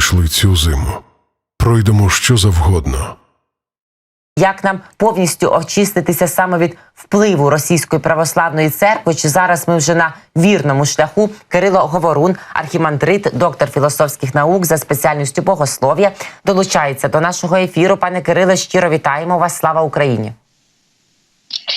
пройшли цю зиму. Пройдемо що завгодно. Як нам повністю очиститися саме від впливу російської православної церкви? Чи зараз ми вже на вірному шляху? Кирило Говорун, архімандрит, доктор філософських наук за спеціальністю богослов'я, долучається до нашого ефіру. Пане Кириле, щиро вітаємо вас. Слава Україні!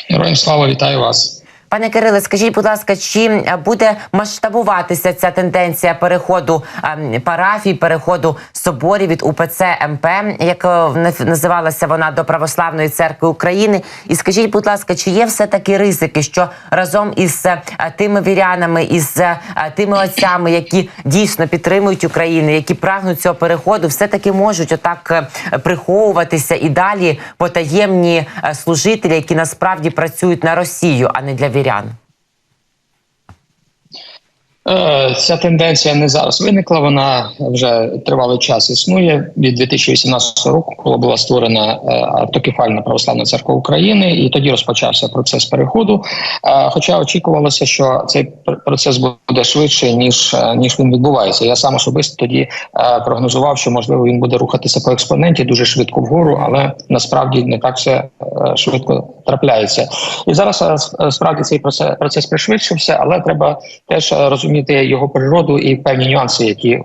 Героям слава вітаю вас. Пане Кириле, скажіть, будь ласка, чи е, буде масштабуватися ця тенденція переходу ем, парафій, переходу соборів від УПЦ МП, як е, наз- називалася вона до Православної церкви України? І скажіть, будь ласка, чи є все таки ризики, що разом із е, тими вірянами, із е, тими отцями, які дійсно підтримують Україну, які прагнуть цього переходу, все таки можуть отак е, приховуватися і далі потаємні е, служителі, які насправді працюють на Росію, а не для вірян? Е, Ця тенденція не зараз виникла. Вона вже тривалий час існує від 2018 року, коли була створена е, автокефальна православна церква України, і тоді розпочався процес переходу. Е, Хоча очікувалося, що цей процес буде швидше ніж е, ніж він відбувається. Я сам особисто тоді е, прогнозував, що можливо він буде рухатися по експоненті дуже швидко вгору, але насправді не так все е, швидко трапляється. І зараз е, е, справді цей процес, пришвидшився, але треба теж е, розуміти його природу і певні нюанси, які е,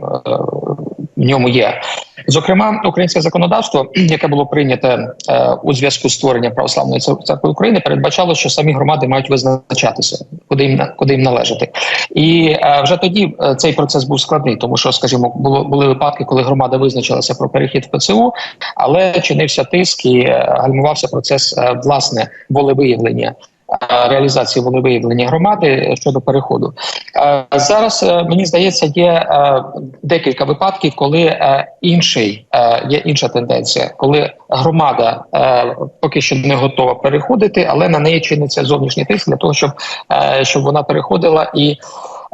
в ньому є. Зокрема, українське законодавство, яке було прийнято е, у зв'язку з створенням православної церкви України, передбачало, що самі громади мають визначатися, куди їм куди їм належати. І е, вже тоді цей процес був складний, тому що, скажімо, було були випадки, коли громада визначилася про перехід в ПЦУ, але чинився тиск і гальмувався процес власне волевиявлення. Е, Реалізації волевиявлення громади щодо переходу Е, зараз е, мені здається, є е, декілька випадків, коли е, інший е, є інша тенденція, коли громада е, поки що не готова переходити, але на неї чиниться зовнішній тиск для того, щоб, е, щоб вона переходила і.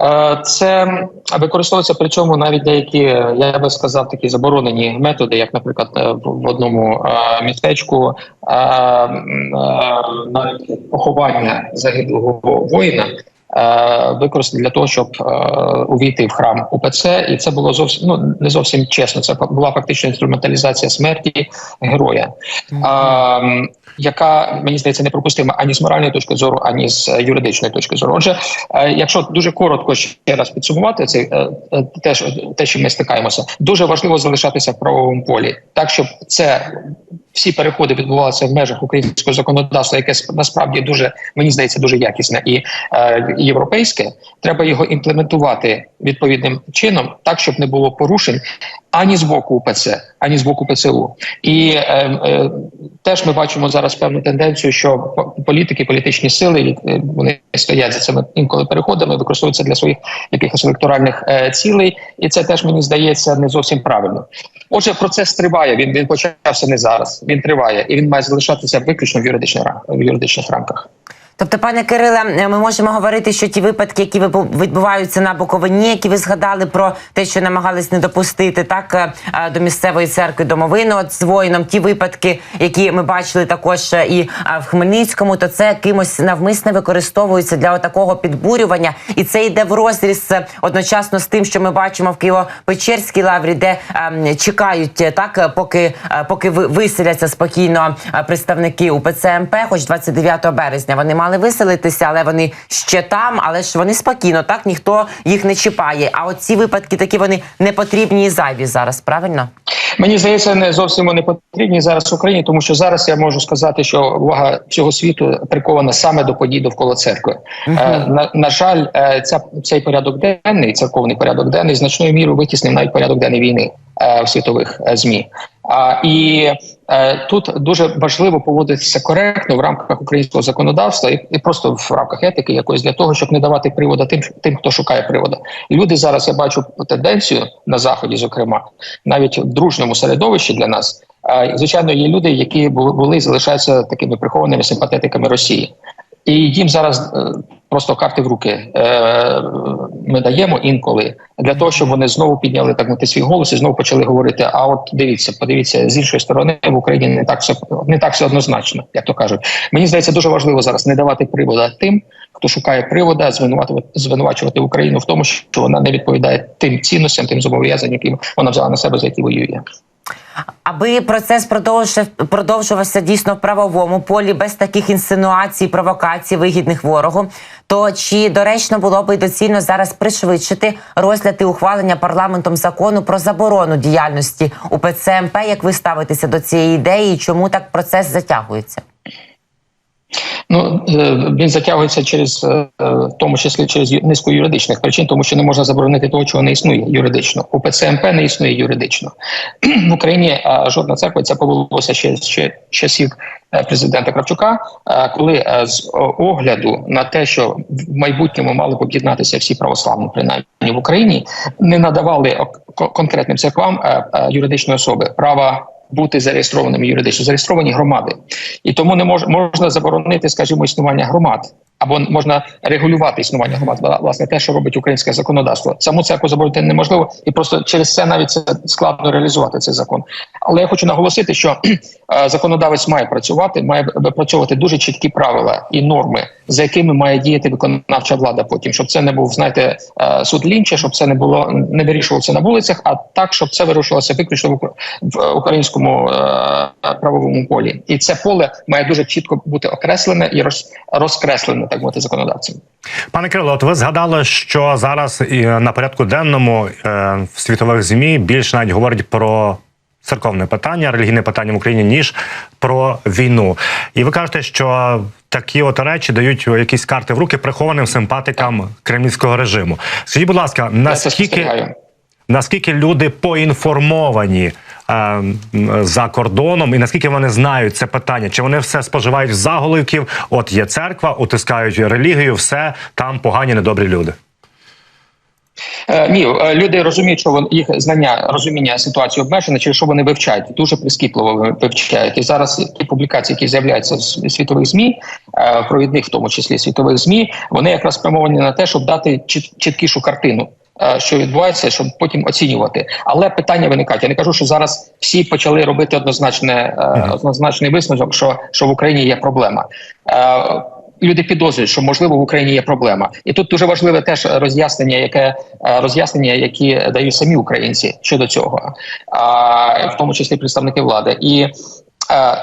Е, Це використовується при цьому навіть деякі, я би сказав, такі заборонені методи, як, наприклад, е, в одному е, містечку на поховання загиблого воїна е, використати для того, щоб е, увійти в храм УПЦ, і це було зовсім ну не зовсім чесно. Це була фактично інструменталізація смерті героя, а, м, яка мені здається неприпустима ані з моральної точки зору, ані з юридичної точки зору. Отже, е, якщо дуже коротко ще раз підсумувати цей е, е, те, що те, що ми стикаємося, дуже важливо залишатися в правовому полі, так щоб це. Всі переходи відбувалися в межах українського законодавства, яке сп- насправді дуже мені здається дуже якісне і е, європейське. Треба його імплементувати відповідним чином, так щоб не було порушень ані з боку УПЦ, ані з боку ПЦУ. І е, е, теж ми бачимо зараз певну тенденцію, що по- політики, політичні сили е, вони стоять за цими інколи переходами, використовуються для своїх якихось електоральних е, цілей, і це теж мені здається не зовсім правильно. Отже, процес триває. Він він почався не зараз. Він триває і він має залишатися виключно в юридичних в юридичних рамках. Тобто, пане Кириле, е, ми можемо говорити, що ті випадки, які відбуваються на Буковині, які ви згадали про те, що намагались не допустити так е, е, до місцевої церкви домовину з воїном, ті випадки, які ми бачили також і в Хмельницькому, то це кимось навмисне використовується для такого підбурювання, і це йде в розріз одночасно з тим, що ми бачимо в Києво-Печерській лаврі, де ем, чекають так, поки, поки ви- виселяться спокійно представники УПЦ МП, хоч 29 березня. Вони мали виселитися, але вони ще там, але ж вони спокійно, так ніхто їх не чіпає. А от ці випадки такі вони не потрібні і зайві зараз, правильно? Мені здається, не зовсім вони потрібні зараз в Україні, тому що зараз я можу сказати, що увага всього світу прикована саме до подій довкола церкви. Е, на, на жаль, е, ця цей порядок денний, церковний порядок денний, значною мірою витіснив навіть порядок денний війни е, в світових е, змі. А і е, тут дуже важливо поводитися коректно в рамках українського законодавства і, і просто в рамках етики якоїсь для того, щоб не давати привода тим, тим, хто шукає привода. Люди зараз я бачу тенденцію на заході, зокрема, навіть в дружньому середовищі для нас. е, Звичайно, є люди, які були залишаються такими прихованими симпатетиками Росії, і їм зараз е, просто карти в руки е, ми даємо інколи для того, щоб вони знову підняли так мовити, свій голос і знову почали говорити: а от дивіться, подивіться з іншої сторони в Україні не так все не так все однозначно, як то кажуть. Мені здається, дуже важливо зараз не давати привода тим, хто шукає привода звинувачувати, звинувачувати Україну в тому, що вона не відповідає тим цінностям, тим зобов'язанням, які вона взяла на себе, за які воює. Аби процес продовжувався дійсно в правовому полі без таких інсинуацій, провокацій, вигідних ворогу. То чи доречно було би доцільно зараз пришвидшити розгляд і ухвалення парламентом закону про заборону діяльності УПЦ МП? Як ви ставитеся до цієї ідеї? Чому так процес затягується? Ну е, він затягується через е, в тому числі через низку юридичних причин, тому що не можна заборонити того, чого не існує юридично. У ПЦМП не існує юридично в Україні. е, Жодна церква це повелося ще ще часів е, президента Кравчука, е, коли е, з огляду на те, що в майбутньому мали об'єднатися всі православні, принаймні в Україні, не надавали ко- конкретним церквам е, е, юридичної особи права. Бути зареєстрованими юридично, зареєстровані громади, і тому не мож, можна заборонити, скажімо, існування громад. Або можна регулювати існування громад, Вла- власне, те, що робить українське законодавство. Саму церкву заборонити неможливо, і просто через це навіть це складно реалізувати цей закон. Але я хочу наголосити, що законодавець має працювати, має випрацьовувати дуже чіткі правила і норми, за якими має діяти виконавча влада. Потім щоб це не був, знаєте, суд лінча, щоб це не було не вирішувалося на вулицях, а так, щоб це вирішувалося виключно в, українському правовому полі. І це поле має дуже чітко бути окреслене і роз, розкреслене, так мовити, законодавцем. Пане Кирило, от ви згадали, що зараз і на порядку денному е, в світових змі більше навіть говорять про церковне питання, релігійне питання в Україні, ніж про війну. І ви кажете, що такі от речі дають якісь карти в руки прихованим симпатикам кремлівського режиму. Скажіть, будь ласка, наскільки наскільки люди поінформовані за кордоном, і наскільки вони знають це питання? Чи вони все споживають з заголовків? От є церква, утискають релігію, все там погані, недобрі люди. Е, ні, е, люди розуміють, що вон- їх знання розуміння ситуації обмежене, через що вони вивчають дуже прискіпливо вивчають. І зараз ті публікації, які з'являються в світових змі, е, провідних, в тому числі світових змі, вони якраз спрямовані на те, щоб дати чіт- чіткішу картину. Е, Що відбувається, щоб потім оцінювати, але питання виникають. Я не кажу, що зараз всі почали робити однозначне е, однозначний висновок, що, що в Україні є проблема. Е, люди підозрюють, що можливо в Україні є проблема, і тут дуже важливе теж роз'яснення, яке роз'яснення, які дають самі українці щодо цього, в тому числі представники влади, і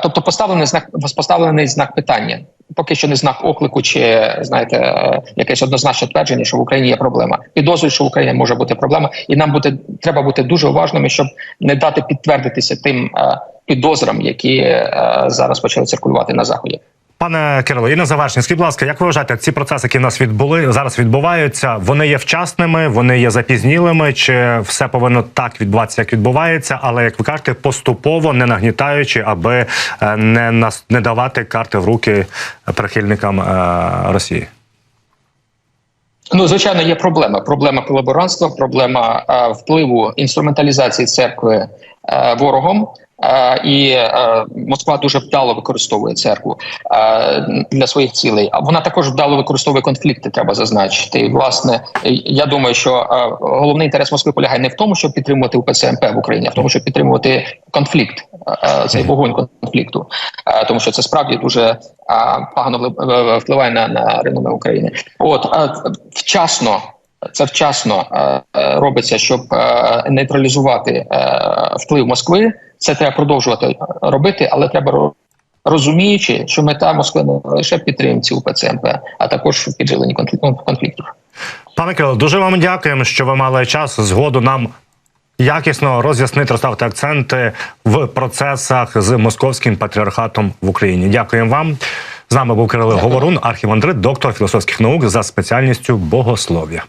тобто поставлений знак поставлений знак питання. Поки що не знак оклику, чи знаєте, якесь однозначне твердження, що в Україні є проблема. Підозрюють, що в Україні може бути проблема, і нам буде треба бути дуже уважними, щоб не дати підтвердитися тим е, підозрам, які е, зараз почали циркулювати на заході. Пане Кирило, і на завершення, скажіть, будь ласка, як ви вважаєте, ці процеси, які в нас відбули зараз відбуваються, вони є вчасними, вони є запізнілими, чи все повинно так відбуватися, як відбувається, але як ви кажете, поступово не нагнітаючи, аби е, не нас не давати карти в руки прихильникам е, Росії? Ну, звичайно, є проблема. Проблема колаборантства, проблема е, впливу інструменталізації церкви ворогом. Е, і е, Москва дуже вдало використовує церкву е, для своїх цілей. А вона також вдало використовує конфлікти. Треба зазначити. І власне, я думаю, що е, головний інтерес Москви полягає не в тому, щоб підтримувати УПЦ МП в Україні, а в тому, щоб підтримувати конфлікт, е, цей вогонь конфлікту, Е, тому що це справді дуже е, погано е, впливає на, на реноме України. От е, вчасно. Це вчасно е, е, робиться, щоб е, нейтралізувати вплив Москви. Це треба продовжувати робити, але треба розуміючи, що мета Москви не лише підтримці УПЦ МП, а також в підживленні конфлікту конфліктів. Пане Кирило, дуже вам дякуємо, що ви мали час згоду нам якісно роз'яснити, розставити акценти в процесах з московським патріархатом в Україні. Дякуємо вам. З нами був Кирило Говорун, архівандрит, доктор філософських наук за спеціальністю богослов'я.